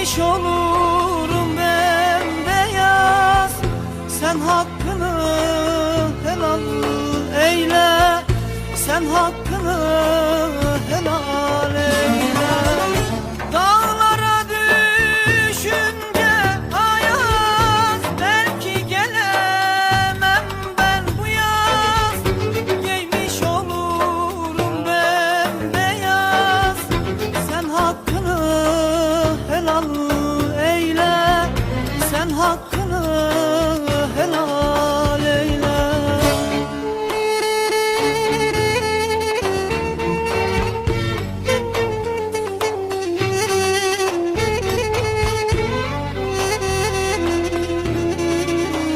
Demiş olurum ben beyaz Sen hakkını helal eyle. Sen hakkını helal Hakkı